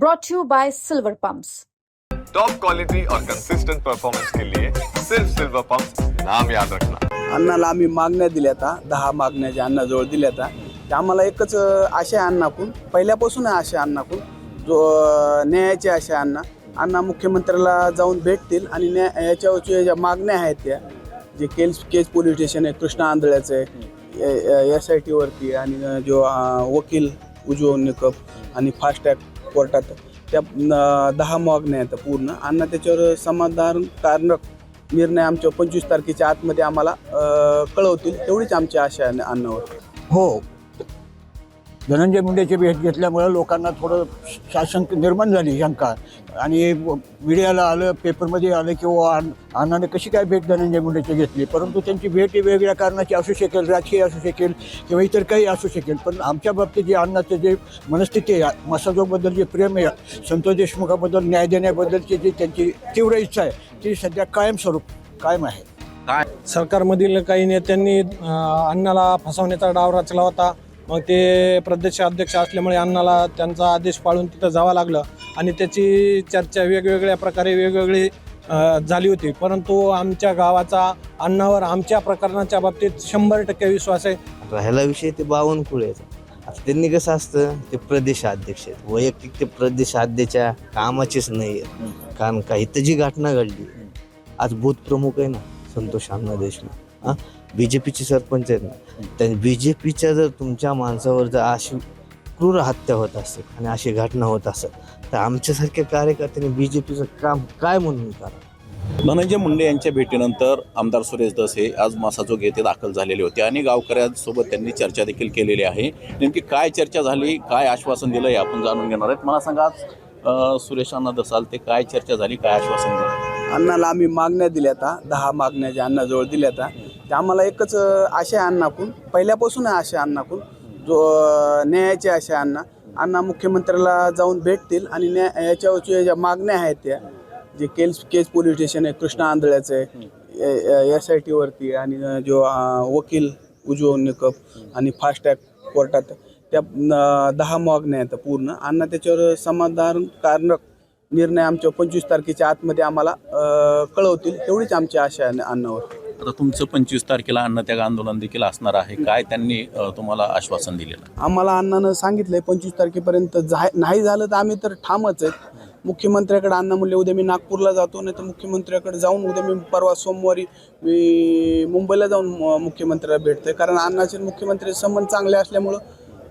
brought to you by Silver Pumps. Top quality और consistent performance के लिए सिर्फ सिल्वर पंप नाम याद रखना। अण्णाला आम्ही मागण्या दिल्या आता दहा मागण्या ज्या अण्णाजवळ दिल्या आता त्या आम्हाला एकच आशा आहे अण्णाकून पहिल्यापासून आहे आशा अण्णाकून जो न्यायाची आशा अण्णा अण्णा मुख्यमंत्र्याला जाऊन भेटतील आणि न्याय याच्यावरच्या ज्या मागण्या आहेत त्या जे केस केस पोलीस स्टेशन आहे कृष्णा आंधळ्याचं आहे एस आय टीवरती आणि जो वकील उज्ज्वल निकप आणि फास्टॅग कोर्टात. त्या दहा मागण्या आहेत पूर्ण. आणि त्याच्यावर समाधानकारक निर्णय आमच्या पंचवीस तारखेच्या आतमध्ये आम्हाला कळवतील. तेवढीच आमची आशा आहे अन्नावर हो. धनंजय मुंडेची भेट घेतल्यामुळं लोकांना थोडं शासन निर्माण झाली शंका. आणि मीडियाला आलं पेपरमध्ये आलं किंवा अण्- अण्णाने कशी काय भेट धनंजय मुंडेची घेतली? परंतु त्यांची भेट ही वेगवेगळ्या कारणाची असू शकेल राजकीय असू शकेल किंवा इतर काही असू शकेल. पण आमच्या बाबतीत जे अण्णाचं जे मनस्थिती आहे मसाजोबद्दल जे प्रेम आहे संतोष देशमुखाबद्दल न्याय देण्याबद्दलची जी त्यांची तीव्र इच्छा आहे ती सध्या कायमस्वरूप कायम आहे. काय सरकारमधील काही नेत्यांनी अण्णाला फसवण्याचा डाव रचला होता. मग ते प्रदेश अध्यक्ष असल्यामुळे अण्णाला त्यांचा आदेश पाळून तिथं जावं लागलं आणि त्याची चर्चा वेगवेगळ्या प्रकारे वेगवेगळी झाली होती. परंतु आमच्या गावाचा अण्णावर आमच्या प्रकरणाच्या बाबतीत शंभर टक्के विश्वास आहे. राहिला विषय ते बावनकुळेचा आता त्यांनी कसं असतं ते प्रदेशाध्यक्ष आहेत. वैयक्तिक ते प्रदेशाध्यक्षा कामाचेच नाही आहेत. कारण काही तर जी घटना घडली आज बूथ प्रमुख आहे ना संतोष अण्णा देशमुख. हां? बी जे पीचे सरपंच आहेत ना त्या बी जे पीच्या जर तुमच्या माणसावर जर अशी क्रूर हत्या होत असेल आणि अशी घटना होत असेल तर आमच्यासारख्या कार्यकर्त्यांनी बी जे पीचं काम काय म्हणून करा? धनंजय मुंडे यांच्या भेटीनंतर आमदार सुरेश दस हे आज मासाजोग येथे दाखल झालेले होते आणि गावकऱ्यांसोबत त्यांनी चर्चा देखील केलेली आहे. नेमकी काय चर्चा झाली काय आश्वासन दिलं हे आपण जाणून घेणार आहेत. मला सांगा आज सुरेश अण्णा दसाल ते काय चर्चा झाली काय आश्वासन दिलं अण्णाला आम्ही मागण्या दिल्या आता दहा मागण्या ज्या अण्णाजवळ दिल्या आता त्या आम्हाला एकच आशय आशा अण्णाकून पहिल्यापासून आहे आशा अण्णाकून जो अ, न्यायाची आशा अण्णा अण्णा मुख्यमंत्र्याला जाऊन भेटतील आणि न्याय याच्यावरच्या ज्या मागण्या आहेत त्या जे केल्स केस पोलीस स्टेशन आहे कृष्णा आंधळ्याचं आहे एस आय टीवरती आणि जो वकील उज्ज्वल निकप आणि फास्टॅग कोर्टात त्या दहा मागण्या आहेत पूर्ण. अण्णा त्याच्यावर समाधानकारक निर्णय आमच्या पंचवीस तारखेच्या आतमध्ये आम्हाला अ, कळवतील तेवढीच आमची आशा आहे अण्णावर आता तुमचं पंचवीस तारखेला अन्नत्याग आंदोलन देखील असणार आहे. काय त्यांनी अं, तुम्हाला आश्वासन दिलेलं? आहे? आम्हाला अण्णानं सांगितलंय पंचवीस तारखेपर्यंत जा नाही झालं तर आम्ही तर ठामच आहेत. मुख्यमंत्र्याकडे अण्णा म्हणले उद्या मी नागपूरला जातो. नाही तर मुख्यमंत्र्याकडे जाऊन उद्या मी परवा सोमवारी मी मुंबईला जाऊन म- मुख्यमंत्र्याला भेटतोय. कारण अण्णाचे आणि मुख्यमंत्री संबंध चांगले असल्यामुळं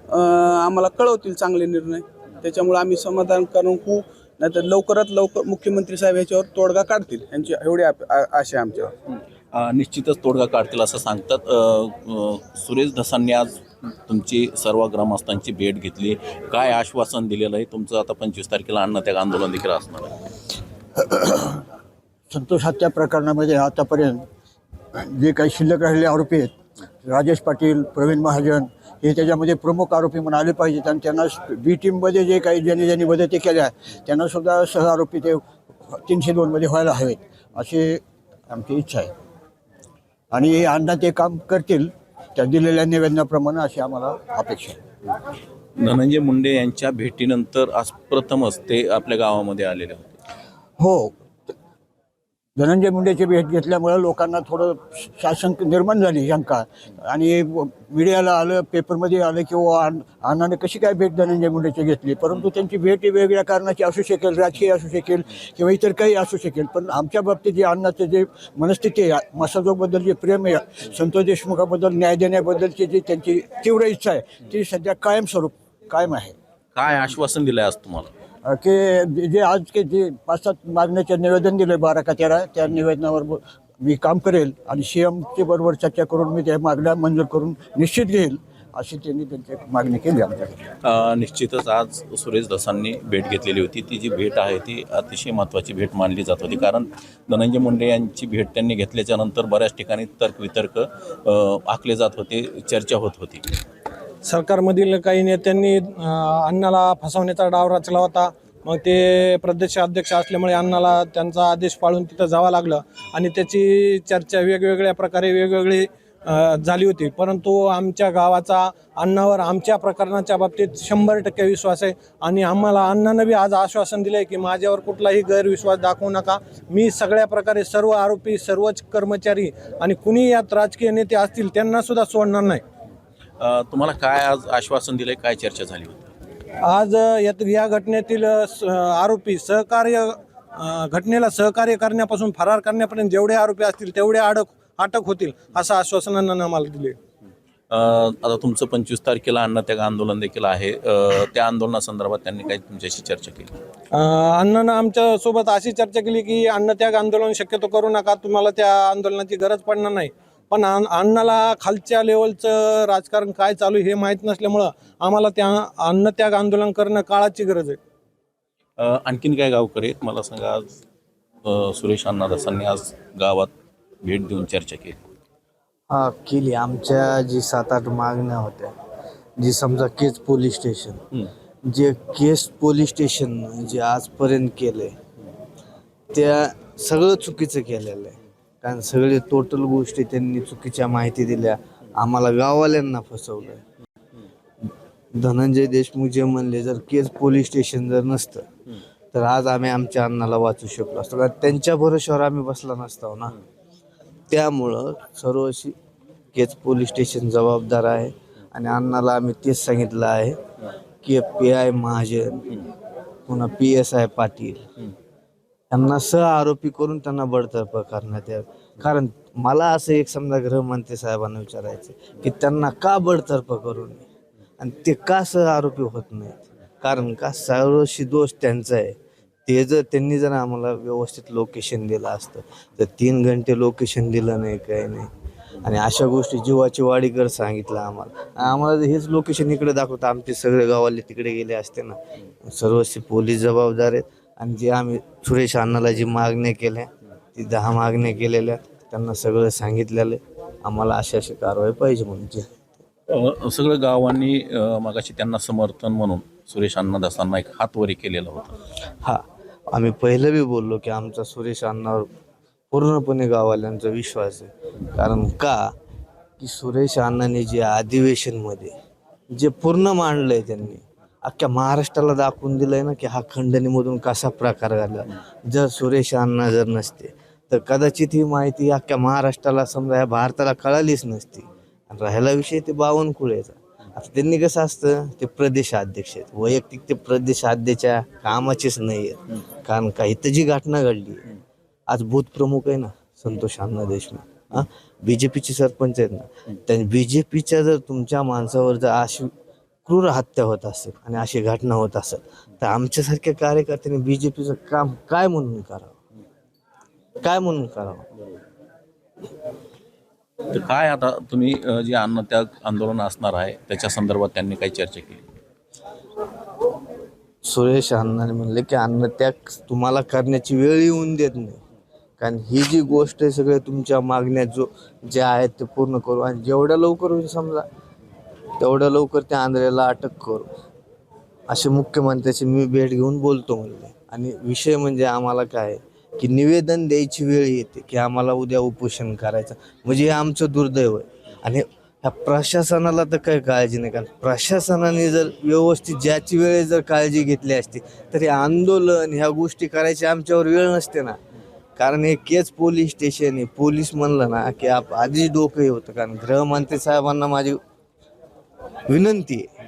अं, आम्हाला कळवतील चांगले निर्णय. त्याच्यामुळे आम्ही समाधान करून खूप नाहीतर लवकरात लवकर मुख्यमंत्री साहेब याच्यावर तोडगा काढतील. यांची एवढी आशा आहे आमच्यावर. निश्चितच तोडगा काढतील असं सांगतात. सुरेश धसांनी आज तुमची सर्व ग्रामस्थांची भेट घेतली. काय आश्वासन दिलेलं आहे? तुमचं आता पंचवीस तारखेला अन्नत्याग आंदोलन देखील असणार आहे. संतोष हत्या प्रकरणामध्ये आतापर्यंत जे काही शिल्लक राहिलेले आरोपी आहेत राजेश पाटील प्रवीण महाजन हे त्याच्यामध्ये प्रमुख आरोपी म्हणून आले पाहिजेत आणि त्यांना बी टीममध्ये जे काही ज्यांनी ज्यांनी मदती केल्या त्यांना सुद्धा सह आरोपी ते तीनशे दोनमध्ये व्हायला हवेत अशी आमची इच्छा आहे. आणि हे अण्णा ते काम करतील त्या दिलेल्या निवेदनाप्रमाणे अशी आम्हाला अपेक्षा आहे. धनंजय मुंडे यांच्या भेटीनंतर आज प्रथमच ते आपल्या गावामध्ये आलेले होते. हो धनंजय मुंडेची भेट घेतल्यामुळं लोकांना थोडं शासन निर्माण झाली शंका. आणि मीडियाला आलं पेपरमध्ये आलं किंवा अण्- अण्णाने कशी काय भेट धनंजय मुंडेची घेतली? परंतु त्यांची भेट ही वेगवेगळ्या कारणाची असू शकेल राजकीय असू शकेल किंवा इतर काही असू शकेल. पण आमच्या बाबतीत जे अण्णाचं जे मनस्थिती आहे मसाजोबद्दल जे प्रेम आहे संतोष देशमुखाबद्दल न्याय देण्याबद्दलची जी त्यांची तीव्र इच्छा आहे ती सध्या कायमस्वरूप कायम आहे. काय आश्वासन दिलंय आज तुम्हाला? की जे- जे आज के जे पाच सात मागण्याचे निवेदन दिले बारा का त्या निवेदनावर ब- मी काम करेल आणि सी एमचे बरोबर चर्चा करून मी त्या मागण्या मंजूर करून निश्चित घेईल अशी त्यांनी त्यांची मागणी केली आमच्याकडे. अ, निश्चितच आज सुरेश दसांनी भेट घेतलेली होती. ती जी भेट आहे ती अतिशय महत्त्वाची भेट मानली जात होती. कारण धनंजय मुंडे यांची भेट त्यांनी घेतल्याच्या नंतर बऱ्याच ठिकाणी तर्कवितर्क अ, आखले जात होते चर्चा होत होती. सरकारमधील काही नेत्यांनी अण्णाला फसवण्याचा डाव रचला होता. मग ते प्रदेश अध्यक्ष असल्यामुळे अण्णाला त्यांचा आदेश पाळून तिथं जावं लागलं आणि त्याची चर्चा वेगवेगळ्या प्रकारे वेगवेगळी झाली होती. परंतु आमच्या गावाचा अण्णावर आमच्या प्रकरणाच्या बाबतीत शंभर टक्के विश्वास आहे आणि आम्हाला अण्णानं बी आज आश्वासन दिलं आहे की माझ्यावर कुठलाही गैरविश्वास दाखवू नका. मी सगळ्या प्रकारे सर्व आरोपी सर्वच कर्मचारी आणि कुणी यात राजकीय नेते असतील त्यांनासुद्धा सोडणार नाही. तुम्हाला काय आज आश्वासन दिलंय? काय चर्चा झाली होती? आज यात या घटनेतील आरोपी सहकार्य घटनेला सहकार्य करण्यापासून फरार करण्यापर्यंत जेवढे आरोपी असतील तेवढे अडक अटक होतील असं आश्वासनानं आम्हाला दिले आता तुमचं पंचवीस तारखेला अन्नत्याग आंदोलन देखील आहे. त्या आंदोलनासंदर्भात त्यांनी काही तुमच्याशी चर्चा केली. अण्णानं आमच्यासोबत अशी चर्चा केली की अन्नत्याग आंदोलन शक्यतो करू नका तुम्हाला त्या आंदोलनाची गरज पडणार नाही. पण अण्ण- अण्णाला खालच्या लेवलचं राजकारण काय चालू आहे हे माहीत नसल्यामुळं आम्हाला त्या अन्नत्याग आंदोलन करणं काळाची गरज आहे अ, आणखीन काय गावकरी आहेत? मला सांगा आज सुरेश अण्णादासांनी आज गावात भेट देऊन चर्चा केली हा केली आमच्या जी सात आठ मागण्या होत्या जी समजा केज पोलीस स्टेशन. जे केस पोलीस स्टेशन जे आजपर्यंत केलंय त्या सगळं चुकीचं केलेलं आहे कारण सगळे टोटल गोष्टी त्यांनी चुकीच्या माहिती दिल्या. आम्हाला गाववाल्यांना फसवलं धनंजय देशमुख जे म्हणले जर केस पोलीस स्टेशन जर नसतं तर आज आम्ही आमच्या अन्नाला वाचू शकलो असतो. कारण त्यांच्या भरोश्यावर आम्ही बसला नसतो ना. त्यामुळं सर्व अशी केज पोलीस स्टेशन जबाबदार आहे. आणि अण्णाला आम्ही तेच सांगितलं आहे की पी आय महाजन पुन्हा पी एस आय पाटील त्यांना सह आरोपी करून त्यांना बडतर्फ करण्यात यावं. कारण मला असं एक समजा गृहमंत्री साहेबांना विचारायचं की त्यांना का बडतर्फ करू नये आणि ते का सह आरोपी होत नाहीत? कारण का सर्वशी दोष त्यांचा आहे. ते जर त्यांनी जर आम्हाला व्यवस्थित लोकेशन दिलं असतं तर तीन घंटे लोकेशन दिलं नाही काही नाही. आणि अशा गोष्टी जीवाची वाडीकर सांगितलं आम्हाला. आम्हाला हेच लोकेशन इकडे दाखवतं आमचे सगळे गावाले तिकडे गेले असते ना सर्वस्वी पोलीस जबाबदार आहेत. आणि जे आम्ही सुरेश अण्णाला जी मागण्या केल्या ती दहा मागण्या केलेल्या त्यांना सगळं सांगितलेलं आहे. आम्हाला अशी अशी कारवाई पाहिजे म्हणजे अ, सगळं गावांनी अ, मगाशी त्यांना समर्थन म्हणून सुरेश अण्णादासांना एक हातवरी केलेला होता. हा आम्ही पहिलं बी बोललो की आमचा सुरेश अण्णावर पूर्णपणे गाववाल्यांचा विश्वास आहे. कारण का? की सुरेश अण्णांनी जे अधिवेशनमध्ये जे पूर्ण मांडलंय त्यांनी अख्ख्या महाराष्ट्राला दाखवून दिलंय ना की हा खंडणीमधून कसा प्रकार झाला जर सुरेश अण्णा जर नसते तर कदाचित ही माहिती अख्ख्या महाराष्ट्राला समजा ह्या भारताला कळालीच नसती. आणि राहिला विषय ते बावनकुळेचा. आता त्यांनी कसं असतं ते प्रदेशाध्यक्ष आहेत. वैयक्तिक ते प्रदेशाध्यक्षा कामाचेच नाही आहेत. कारण काही तर जी घटना घडली आज बूथ प्रमुख आहे ना संतोष अण्णा देशमुख. हा? बी जे पीचे सरपंच आहेत ना. त्या बी जे पीच्या जर तुमच्या माणसावर जर आशी क्रूर हत्या होत असेल आणि अशी घटना होत असेल तर आमच्यासारख्या कार्यकर्त्यांनी बी जे पीचं काम काय म्हणून करावं? काय म्हणून करावं? तर काय आता तुम्ही जे अन्नत्याग आंदोलन असणार आहे त्याच्या संदर्भात त्यांनी काही चर्चा केली? सुरेश अण्णाने म्हणले की अन्न त्याग तुम्हाला करण्याची वेळ येऊन देत नाही. कारण ही जी गोष्ट आहे सगळे तुमच्या मागण्या जो ज्या आहेत ते पूर्ण करू आणि जेवढ्या लवकर होईल समजा तेवढ्या लवकर त्या आंध्रेला अटक करू. असे मुख्यमंत्र्याची मी भेट घेऊन बोलतो म्हणले. आणि विषय म्हणजे आम्हाला काय? की निवेदन द्यायची वेळ येते की आम्हाला उद्या उपोषण करायचं. म्हणजे हे आमचं दुर्दैव आहे. आणि ह्या प्रशासनाला तर काही काळजी नाही कारण प्रशासनाने जर व्यवस्थित ज्याची वेळेस जर काळजी घेतली असती तर हे आंदोलन ह्या गोष्टी करायची आमच्यावर वेळ नसते ना. कारण हे केच पोलीस स्टेशन आहे. पोलीस म्हणलं ना की आप आधीच डोकं हे होतं. कारण गृहमंत्री साहेबांना माझी विनंती आहे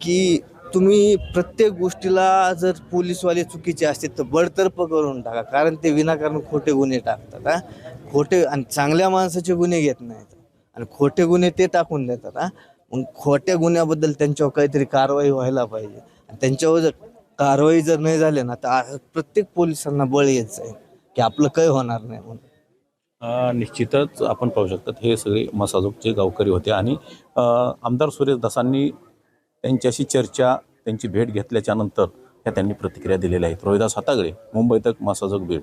की तुम्ही प्रत्येक गोष्टीला जर पोलीसवाले चुकीचे असतील तर बडतर्फ करून टाका कारण ते विनाकारण खोटे गुन्हे टाकतात हा. खोटे आणि चांगल्या माणसाचे गुन्हे घेत नाहीत आणि खोटे गुन्हे ते टाकून देतात हा. मग खोट्या गुन्ह्याबद्दल त्यांच्यावर काहीतरी कारवाई व्हायला पाहिजे. आणि त्यांच्यावर जर कारवाई जर नाही झाली ना तर प्रत्येक पोलिसांना बळ येत जाईल की आपलं काही होणार नाही म्हणून. निश्चितच आपण पाहू शकतात हे सगळे मसाजोगचे गावकरी होते आणि आमदार सुरेश दासांनी त्यांच्याशी चर्चा त्यांची भेट घेतल्याच्यानंतर ह्या त्यांनी प्रतिक्रिया दिलेल्या आहेत. रोहिदास हातागळे मुंबई तक मसाजोग भेट